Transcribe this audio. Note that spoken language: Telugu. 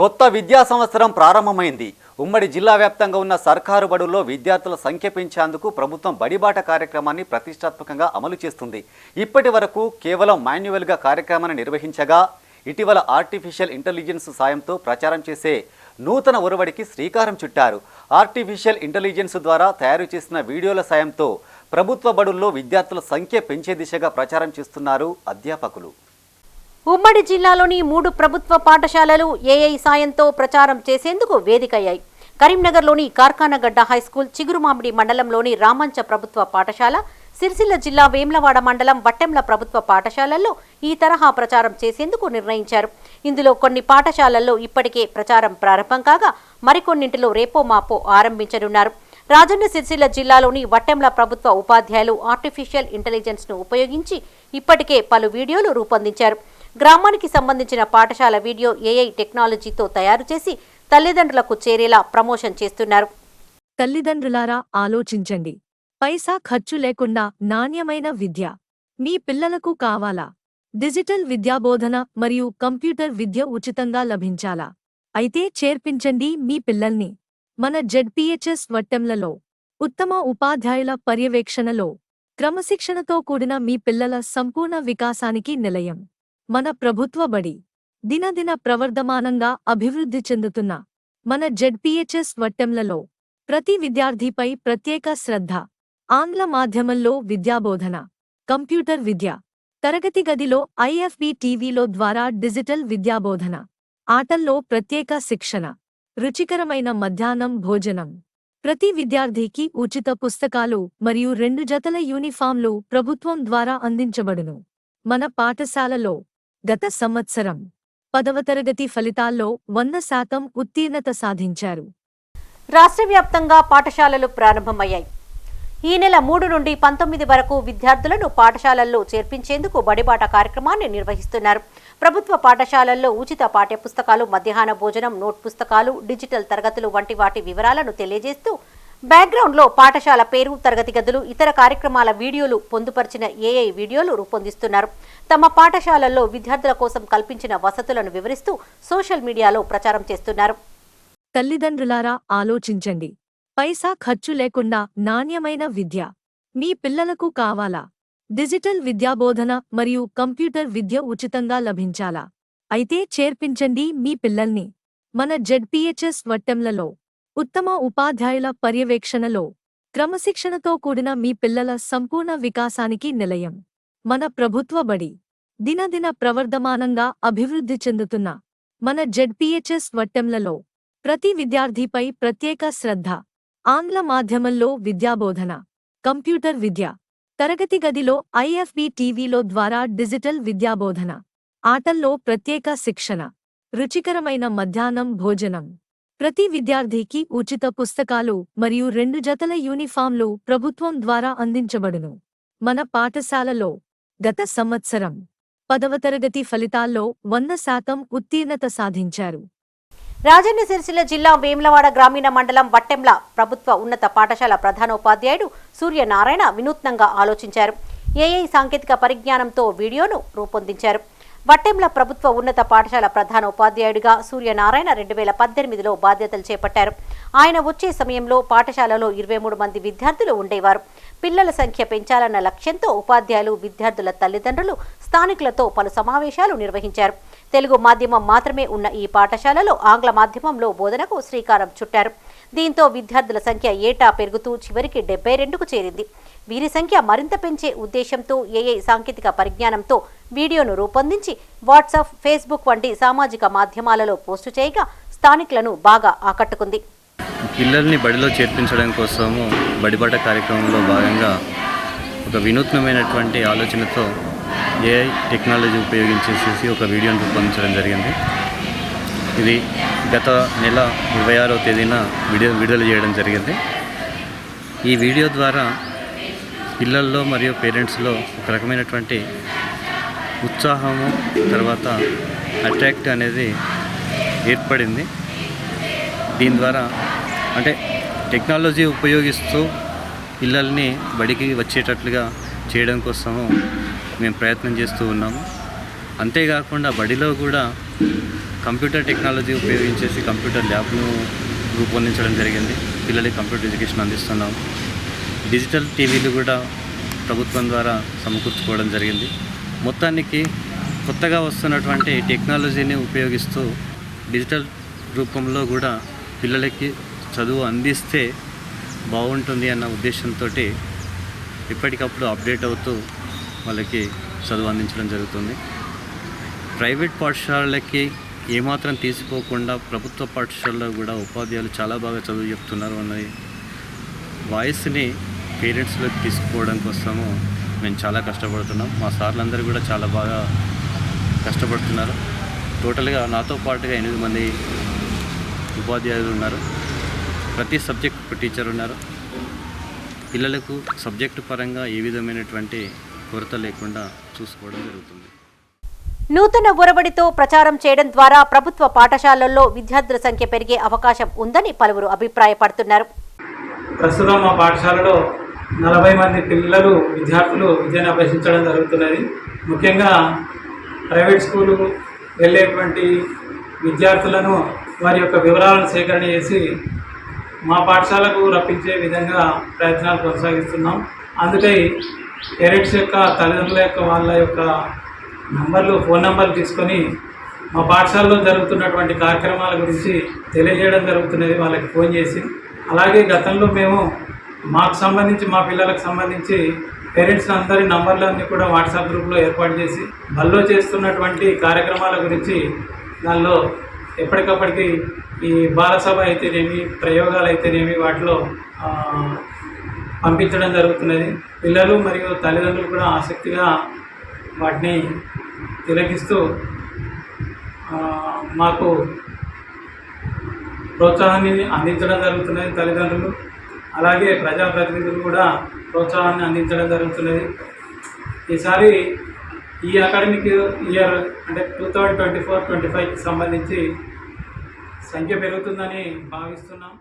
కొత్త విద్యా సంవత్సరం ప్రారంభమైంది. ఉమ్మడి జిల్లా వ్యాప్తంగా ఉన్న సర్కారు బడుల్లో విద్యార్థుల సంఖ్య పెంచేందుకు ప్రభుత్వం బడిబాట కార్యక్రమాన్ని ప్రతిష్టాత్మకంగా అమలు చేస్తుంది. ఇప్పటి వరకు కేవలం మాన్యువల్గా కార్యక్రమాన్ని నిర్వహించగా ఇటీవల ఆర్టిఫిషియల్ ఇంటెలిజెన్స్ సాయంతో ప్రచారం చేసే నూతన ఒరవడికి శ్రీకారం చుట్టారు. ఆర్టిఫిషియల్ ఇంటెలిజెన్స్ ద్వారా తయారు చేసిన వీడియోల సాయంతో ప్రభుత్వ బడుల్లో విద్యార్థుల సంఖ్య పెంచే దిశగా ప్రచారం చేస్తున్నారు అధ్యాపకులు. ఉమ్మడి జిల్లాలోని మూడు ప్రభుత్వ పాఠశాలలు ఏఐ సాయంతో ప్రచారం చేసేందుకు వేదికయ్యాయి. కరీంనగర్లోని కార్ఖానగడ్డ హైస్కూల్ చిగురుమామిడి మండలంలోని రామంచ ప్రభుత్వ పాఠశాల సిరిసిల్ల జిల్లా వేమ్లవాడ మండలం వట్టెంల ప్రభుత్వ పాఠశాలల్లో ఈ తరహా ప్రచారం చేసేందుకు నిర్ణయించారు. ఇందులో కొన్ని పాఠశాలల్లో ఇప్పటికే ప్రచారం ప్రారంభం కాగా మరికొన్నింటిలో రేపో మాపో ఆరంభించనున్నారు. రాజన్న సిరిసిల్ల జిల్లాలోని వట్టెంల ప్రభుత్వ ఉపాధ్యాయులు ఆర్టిఫిషియల్ ఇంటెలిజెన్స్ను ఉపయోగించి ఇప్పటికే పలు వీడియోలు రూపొందించారు. గ్రామానికి సంబంధించిన పాఠశాల వీడియో ఏఐ టెక్నాలజీతో తయారు చేసి తల్లిదండ్రులకు చేరేలా ప్రమోషన్ చేస్తున్నారు. తల్లిదండ్రులారా ఆలోచించండి. పైసా ఖర్చు లేకుండా నాణ్యమైన విద్య మీ పిల్లలకు కావాలా? డిజిటల్ విద్యాబోధన మరియు కంప్యూటర్ విద్య ఉచితంగా లభించాలా? అయితే చేర్పించండి మీ పిల్లల్ని. మన జెడ్పీహెచ్ఎస్ వట్టెంలలో ఉత్తమ ఉపాధ్యాయుల పర్యవేక్షణలో క్రమశిక్షణతో కూడిన మీ పిల్లల సంపూర్ణ వికాసానికి నిలయం. మన ప్రభుత్వ బడి దినదిన ప్రవర్ధమానంగా అభివృద్ధి చెందుతున్న మన జెడ్పీహెచ్ఎస్ వట్టెంలలో ప్రతి విద్యార్థిపై ప్రత్యేక శ్రద్ధ ఆంగ్ల మాధ్యమంలో విద్యాబోధన కంప్యూటర్ విద్య తరగతి గదిలో ఐఎఫ్బి టీవీలో ద్వారా డిజిటల్ విద్యాబోధన ఆటల్లో ప్రత్యేక శిక్షణ రుచికరమైన మధ్యాహ్నం భోజనం. ప్రతి విద్యార్థికి ఉచిత పుస్తకాలు మరియు రెండు జతల యూనిఫామ్లు ప్రభుత్వం ద్వారా అందించబడును. మన పాఠశాలలో గత సంవత్సరం పదవ తరగతి ఫలితాల్లో వంద శాతం ఉత్తీర్ణత సాధించారు. రాష్ట్ర వ్యాప్తంగా పాఠశాలలు ప్రారంభమయ్యాయి. ఈ నెల మూడు నుండి పంతొమ్మిది వరకు విద్యార్థులను పాఠశాలల్లో చేర్పించేందుకు బడిబాట కార్యక్రమాన్ని నిర్వహిస్తున్నారు. ప్రభుత్వ పాఠశాలల్లో ఉచిత పాఠ్యపుస్తకాలు మధ్యాహ్న భోజనం నోట్ పుస్తకాలు డిజిటల్ తరగతులు వంటి వాటి వివరాలను తెలియజేస్తూ బ్యాక్గ్రౌండ్లో పాఠశాల పేరు తరగతి గదులు ఇతర కార్యక్రమాల వీడియోలు పొందుపరిచిన ఏఐ వీడియోలు రూపొందిస్తున్నారు. తమ పాఠశాలల్లో విద్యార్థుల కోసం కల్పించిన వసతులను వివరిస్తూ సోషల్ మీడియాలో ప్రచారం చేస్తున్నారు. తల్లిదండ్రులారా ఆలోచించండి. పైసా ఖర్చు లేకుండా నాణ్యమైన విద్య మీ పిల్లలకు కావాలా? డిజిటల్ విద్యాబోధన మరియు కంప్యూటర్ విద్య ఉచితంగా లభించాలా? అయితే చేర్పించండి మీ పిల్లల్ని. మన జెడ్పీహెచ్ఎస్ వట్టెంలలో ఉత్తమ ఉపాధ్యాయుల పర్యవేక్షణలో క్రమశిక్షణతో కూడిన మీ పిల్లల సంపూర్ణ వికాసానికి నిలయం. మన ప్రభుత్వ బడి దినదిన ప్రవర్ధమానంగా అభివృద్ధి చెందుతున్న మన జెడ్పీహెచ్ఎస్ వట్టెంలలో ప్రతి విద్యార్థిపై ప్రత్యేక శ్రద్ధ ఆంగ్ల మాధ్యమంలో విద్యాబోధన కంప్యూటర్ విద్య తరగతి గదిలో ఐఎఫ్బి టీవీలో ద్వారా డిజిటల్ విద్యాబోధన ఆటల్లో ప్రత్యేక శిక్షణ రుచికరమైన మధ్యాహ్నం భోజనం. ప్రతి విద్యార్థికి ఉచిత పుస్తకాలు మరియు రెండు జతల యూనిఫామ్లు ప్రభుత్వం ద్వారా అందించబడును. మన పాఠశాలలో గత సంవత్సరం పదవ తరగతి ఫలితాల్లో వంద శాతం ఉత్తీర్ణత సాధించారు. రాజన్న సిరిసిల్ల జిల్లా వేములవాడ గ్రామీణ మండలం వట్టెంల ప్రభుత్వ ఉన్నత పాఠశాల ప్రధానోపాధ్యాయుడు సూర్యనారాయణ వినూత్నంగా ఆలోచించారు. ఏఐ సాంకేతిక పరిజ్ఞానంతో వీడియోను రూపొందించారు. వట్టెంల ప్రభుత్వ ఉన్నత పాఠశాల ప్రధాన ఉపాధ్యాయుడిగా సూర్యనారాయణ రెండు వేల పద్దెనిమిదిలో బాధ్యతలు చేపట్టారు. ఆయన వచ్చే సమయంలో పాఠశాలలో ఇరవై మూడు మంది విద్యార్థులు ఉండేవారు. పిల్లల సంఖ్య పెంచాలన్న లక్ష్యంతో ఉపాధ్యాయులు విద్యార్థుల తల్లిదండ్రులు స్థానికులతో పలు సమావేశాలు నిర్వహించారు. తెలుగు మాధ్యమం మాత్రమే ఉన్న ఈ పాఠశాలలో ఆంగ్ల మాధ్యమంలో బోధనకు శ్రీకారం చుట్టారు. దీంతో విద్యార్థుల సంఖ్య ఏటా పెరుగుతూ చివరికి డెబ్బై రెండుకు చేరింది. వీరి సంఖ్య మరింత పెంచే ఉద్దేశంతో ఏఐ సాంకేతిక పరిజ్ఞానంతో వీడియోను రూపొందించి వాట్సాప్ ఫేస్బుక్ వంటి సామాజిక మాధ్యమాలలో పోస్టు చేయగా స్థానికులను బాగా ఆకట్టుకుంది. పిల్లల్ని బడిలో చేర్పించడం కోసము బడిబాట కార్యక్రమంలో భాగంగా ఒక వినూత్నమైనటువంటి ఆలోచనతో ఏఐ టెక్నాలజీ ఉపయోగించేసేసి ఒక వీడియోను రూపొందించడం జరిగింది. ఇది గత నెల ఇరవై ఆరో తేదీన వీడియో విడుదల చేయడం జరిగింది. ఈ వీడియో ద్వారా పిల్లల్లో మరియు పేరెంట్స్లో ఒక రకమైనటువంటి ఉత్సాహము తర్వాత అట్రాక్ట్ అనేది ఏర్పడింది. దీని ద్వారా అంటే టెక్నాలజీ ఉపయోగిస్తూ పిల్లల్ని బడికి వచ్చేటట్లుగా చేయడం కోసము మేము ప్రయత్నం చేస్తూ ఉన్నాము. అంతేకాకుండా బడిలో కూడా కంప్యూటర్ టెక్నాలజీ ఉపయోగించేసి కంప్యూటర్ ల్యాబ్ను రూపొందించడం జరిగింది. పిల్లలకి కంప్యూటర్ ఎడ్యుకేషన్ అందిస్తున్నాము. డిజిటల్ టీవీలు కూడా ప్రభుత్వం ద్వారా సమకూర్చుకోవడం జరిగింది. మొత్తానికి కొత్తగా వస్తున్నటువంటి టెక్నాలజీని ఉపయోగిస్తూ డిజిటల్ రూపంలో కూడా పిల్లలకి చదువు అందిస్తే బాగుంటుంది అన్న ఉద్దేశంతో ఎప్పటికప్పుడు అప్డేట్ అవుతూ వాళ్ళకి చదువు అందించడం జరుగుతుంది. ప్రైవేట్ పాఠశాలలకి ఏమాత్రం తీసిపోకుండా ప్రభుత్వ పాఠశాలలో కూడా ఉపాధ్యాయులు చాలా బాగా చదువు చెప్తున్నారు అన్నది వాయిస్ని పేరెంట్స్లోకి తీసుకుపోవడం కోసము మేము చాలా కష్టపడుతున్నాం. మా సార్లందరూ కూడా చాలా బాగా కష్టపడుతున్నారు. టోటల్గా నాతో పాటుగా ఎనిమిది మంది ఉపాధ్యాయులు ఉన్నారు. ప్రతి సబ్జెక్ట్ టీచర్ ఉన్నారు. పిల్లలకు సబ్జెక్టు పరంగా ఏ విధమైనటువంటి కొరత లేకుండా చూసుకోవడం జరుగుతుంది. నూతన ఒరబడితో ప్రచారం చేయడం ద్వారా ప్రభుత్వ పాఠశాలల్లో విద్యార్థుల సంఖ్య పెరిగే అవకాశం ఉందని పలువురు అభిప్రాయపడుతున్నారు. ప్రస్తుతం మా పాఠశాలలో నలభై మంది పిల్లలు విద్యార్థులు విద్యను అభ్యసించడం జరుగుతున్నది. ముఖ్యంగా ప్రైవేట్ స్కూలు వెళ్ళేటువంటి విద్యార్థులను వారి యొక్క వివరాలను సేకరణ చేసి మా పాఠశాలకు రప్పించే విధంగా ప్రయత్నాలు కొనసాగిస్తున్నాం. అందుకై పేరెంట్స్ యొక్క తల్లిదండ్రుల యొక్క వాళ్ళ యొక్క నంబర్లు ఫోన్ నంబర్లు తీసుకొని మా పాఠశాలలో జరుగుతున్నటువంటి కార్యక్రమాల గురించి తెలియజేయడం జరుగుతున్నది వాళ్ళకి ఫోన్ చేసి. అలాగే గతంలో మేము మాకు సంబంధించి మా పిల్లలకు సంబంధించి పేరెంట్స్ అందరి నంబర్లన్నీ కూడా వాట్సాప్ గ్రూప్లో ఏర్పాటు చేసి బల్లో చేస్తున్నటువంటి కార్యక్రమాల గురించి దానిలో ఎప్పటికప్పటికి ఈ బాలసభ అయితేనేమి ప్రయోగాలు అయితేనేమి వాటిలో పంపించడం జరుగుతున్నది. పిల్లలు మరియు తల్లిదండ్రులు కూడా ఆసక్తిగా వాటిని తిలకిస్తూ మాకు ప్రోత్సాహాన్ని అందించడం జరుగుతున్నది తల్లిదండ్రులు. అలాగే ప్రజాప్రతినిధులు కూడా ప్రోత్సాహాన్ని అందించడం జరుగుతున్నది. ఈసారి ఈ అకాడమిక్ ఇయర్ అంటే two thousand twenty four twenty ఫైవ్కి సంబంధించి సంఖ్య పెరుగుతుందని భావిస్తున్నాం.